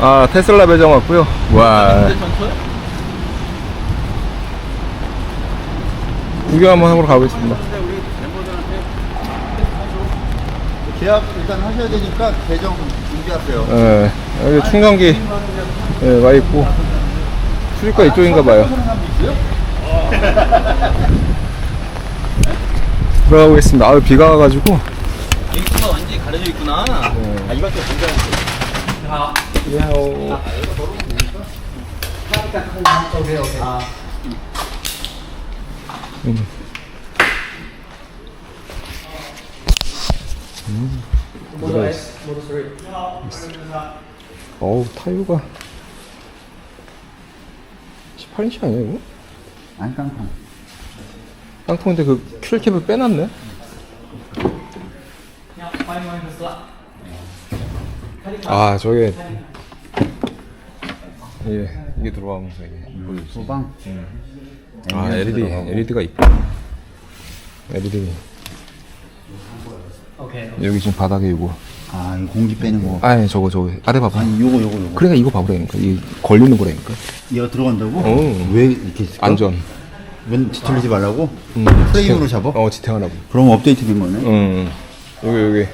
아 테슬라 매장 왔고요. 와 구경 한번 하러 가보겠습니다. 계약 일단 하셔야 되니까 계정 준비하세요. 예, 여기 충전기 예, 와 있고 수리과 이쪽인가 봐요. 들어가 보겠습니다. 아 비가 와가지고. 입구가 완전히 가려져 있구나. 아 이밖에 야호. 음. 음. 뭐가 있어? 어우 타이어가 18인치 아니야 이거? 안 깡통. 깡통인데 그 큐얼캡을 빼놨네? 아 저게 예 이게 들어가면서 이게 보여주지. 소방. 아 LED LED가 있고 LED 여기 지금 바닥에 이거 아 이거 공기 빼는 거. 아니 저거 저거 아래 봐봐 아니 요거 요거 요거. 그러니까 이거 봐보라니까 이 걸리는 거라니까 얘가 들어간다고? 어. 왜 이렇게 있을까? 안전 웬 뒤틀리지 말라고? 음, 프레임으로 지탱- 잡아? 어 지탱하라고 그럼 업데이트 된 거네. 응 여기 여기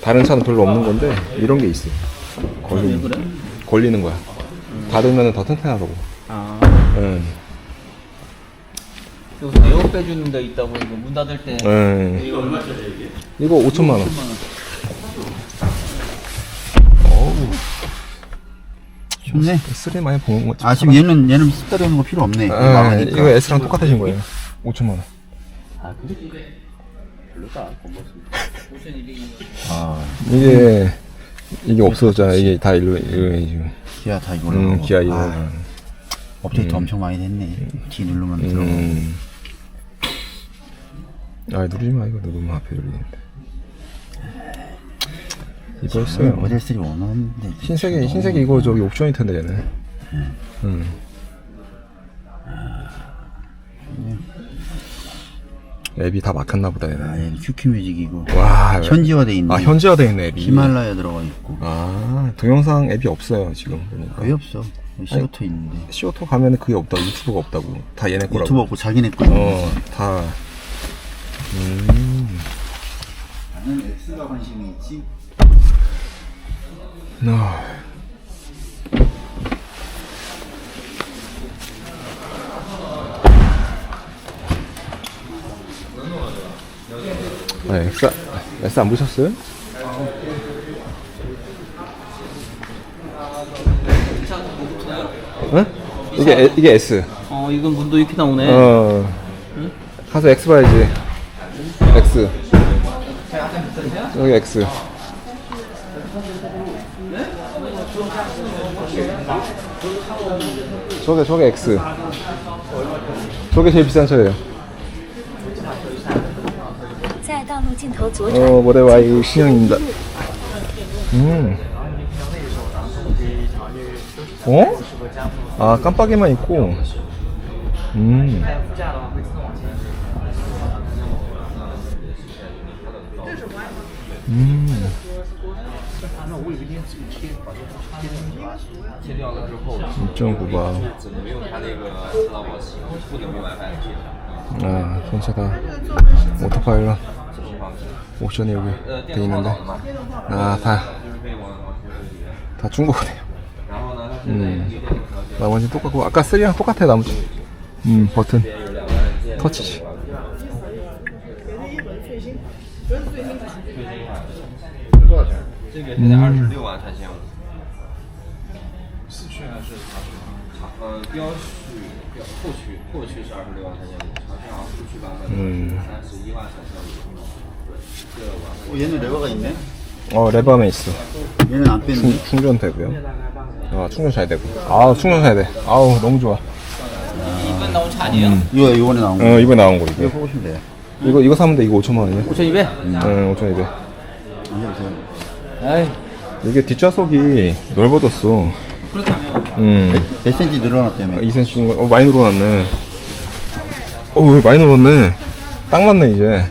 다른 차는 별로 없는 건데 이런 게 있어 걸리는 걸리는 거야 닫으면 더 튼튼하다고 아. 응 여기서 에어 빼주는 데 있다고 이거 문 닫을 때. 응 이거 얼마짜리 이게? 이거 5천만 원 좋네. 쓰레 많이 보는 거지 아 지금 얘는 얘는 습다리 하는 거 필요 없네. 이거 아, 막으니까. 이거 S랑 똑같으신 거예요 5천만 원 아, 근데 별로다. 무슨 일이 아 이게 이게 없어졌잖아 이게 다 일로 일로 지금 기아 다 이걸로. 음. 기아 이거 아, 업데이트 엄청 많이 됐네. D 누르면 들어가. 음. 아 누르지 마 이거 누르면 앞에 열리는데 이거 했어요 모델 3 원하는데. 흰색이 흰색이 이거 저기 옵션일 텐데 얘는 음. 앱이 다 막혔나 보다 아 얘는 얘는 QQ 뮤직이고. 와 현지화돼 있네. 아 현지화돼 있네 앱이 히말라야 들어가 있고. 아 동영상 앱이 없어요 지금 보니까 거의 없어. 시어터 있는데. 시오토 가면은 그게 없다 유튜브가 없다고 다 얘네 거라고 유튜브 없고 자기네 거 있는. 어다 음. 나는 X가 관심이 있지. 아. 네, X, X 안 보셨어요? 응? 이게, 에- 이게 S. 어, 이건 문도 이렇게 나오네. 어. 가서 X 봐야지. X. 여기 X. 저게 저게 X. 저게 제일 비싼 차예요. 어, Y 신형입니다. 음. 어? 아, 깜빡이만 있고. 음. 음. 2.9바. 아, 전차 다 오토파일럿 옵션이 여기 돼 있는데 아, 다, 다 중국어네요. 음, 나머지 똑같고 아까 3랑 똑같아 나머지. 음, 버튼 터치지. 这个 어, 얘는 레버가 있네. 어 레버만 있어. 얘는 안 충, 뺐네. 충전되고요. 아 충전 잘 되고. 아 충전 잘 돼. 아우 너무 좋아. 이번 나온 차 아니에요? 음. 이거 요번에 나온 거. 어 이거 나온 거 이거. 이거 뽑으시면 이거 이거 사면 돼. 이거 5천만 원이야 5,200? 응 5천 이백. 안녕하세요. 아이, 이게 뒷좌석이 넓어졌어. 그렇다면 음 몇 cm 늘어났다며. 아, 2cm 정도 어 많이 늘어났네. 어왜 많이 늘었네? 딱 맞네 이제.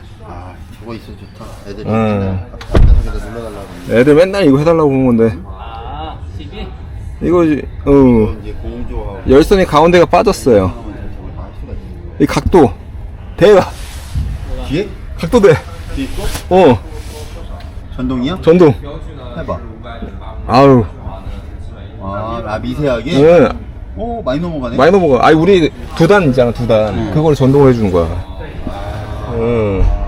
아, 저거 있어 좋다. 애들이 응. 앞좌석에다 눌러달라고. 애들 맨날 이거 해달라고 그러는 건데. 아, 随便 이거 이제, 어 이제 공조하고 열선이 가운데가 빠졌어요. 하면 저걸 다 할 수가 있어. 이 각도 대박 뒤에? 각도 돼. 뒤에 있고? 어 전동이야? 전동. 해봐. 아우. 아, 아 미세하게? 응. 오, 많이 넘어가네. 많이 넘어가. 아니 우리 두 단 있잖아 두 단. 그걸 전동을 해주는 거야. 응.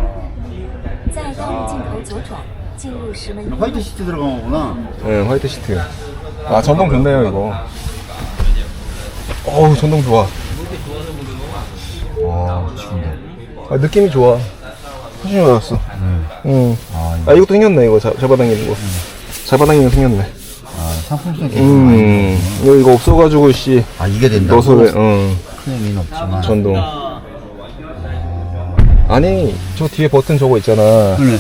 화이트 시트 들어간 거구나. 응 화이트 시트. 아 전동 좋네요 이거. 어우 전동 좋아. 와, 미치겠네. 아, 느낌이 좋아. 훨씬 좋았어. 응. 아, 아 이것도 생겼네 이거 잡, 잡아당기는 거. 잡아당기는 거 생겼네. 아, 상품성 계속 많이 음. 이거 이거 없어가지고 씨. 아, 이게 된다고? 넣어서 그래. 응. 큰 의미는 없지만. 전동. 아니 저 뒤에 버튼 저거 있잖아. 그래.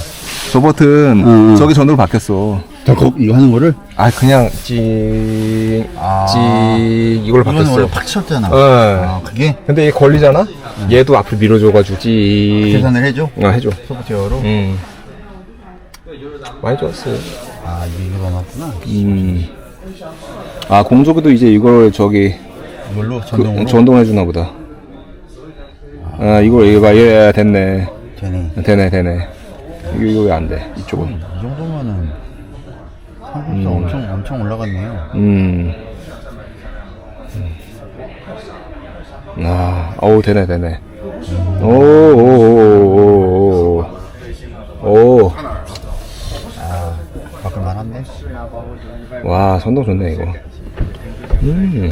저 버튼 응, 응. 저기 전도로 바뀌었어. 더 거, 이거 하는 거를? 아 그냥 찌, 아. 찌 이걸로 이거는 원래 바뀌었어. 팍 쳤잖아. 어. 아, 그게 근데 얘 걸리잖아. 얘도 앞을 밀어줘가지고 찌. 계산을 해줘? 아 해줘. 소프트웨어로? 음. 많이 좋았어요. 아, 이게 이거 넣어놨구나. 음. 아 공조기도 이제 이걸 저기 이걸로 그, 전동으로? 전동해 주나 보다. 아 이걸 이거 봐, 얘 됐네. 되네. 되네 되네. 이거 이거 왜 안 돼? 이쪽은. 이 정도면은 상품성 엄청 엄청 올라갔네요. 음. 아, 어우 되네 되네. 오 오 오 오오. 오. 바꿀 만한데? 와 전동 좋네 이거. 음.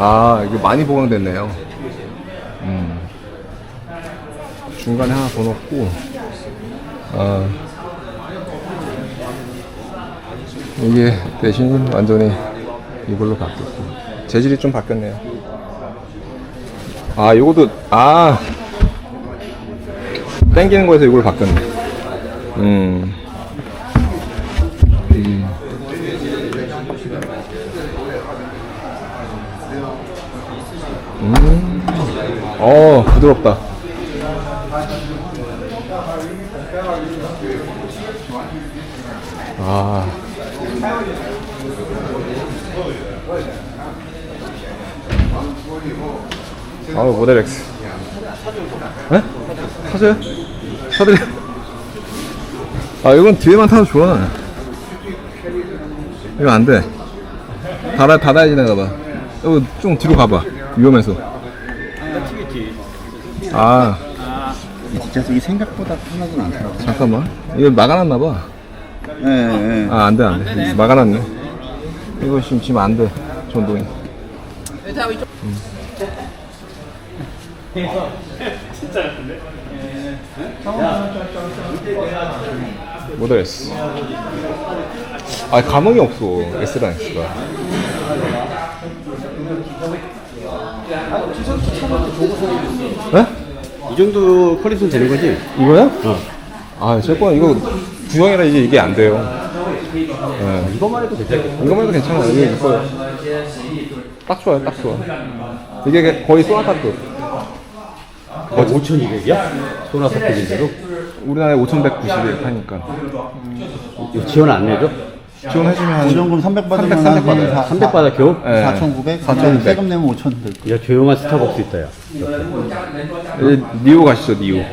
아 이게 많이 보강됐네요. 음. 중간에 하나 더 넣고. 아 이게 대신 완전히 이걸로 바뀌었고 재질이 좀 바뀌었네요. 아 요것도 아 땡기는 거에서 이걸. 음. 음. 어, 부드럽다. 아. 아우, 모델 X. 에? 사줘요? 사드려. 아, 이건 뒤에만 타도 좋아. 이거 안 돼. 닫아, 닫아야지 내가 봐. 이거 좀 뒤로 가봐. 위험해서. 아, 이 뒷좌석이 생각보다 편하진 않더라고. 잠깐만. 이거 막아놨나봐. 예, 예. 아, 안 돼, 안 돼. 막아놨네. 이거 지금, 지금 안 돼. 전동이. 음. 모델 S. 아, 감흥이 없어. S랑 X가. 네? 이 정도 퀄리티는 되는 거지? 이거야? 어. 아, 제건 이거 구형이라 이제 이게 안 돼요. 네. 이것만 해도 괜찮겠다. 이거만 해도 괜찮아. 이거 이거 딱 좋아요, 딱 좋아. 이게 거의 소나타급. 5,200이야? 소나타 표준대로? 우리나라에 5,190에 파니까. 이거 지원 안 내줘? 지원해주면 한 고정금 300 받으면 300 받아요. 한300 받아 겨우? 네. 4,900? 4,900. 세금 내면 5,000될 거야. 야 조용한 스타벅스 있다 야. 예, 니오 가시죠, 니오.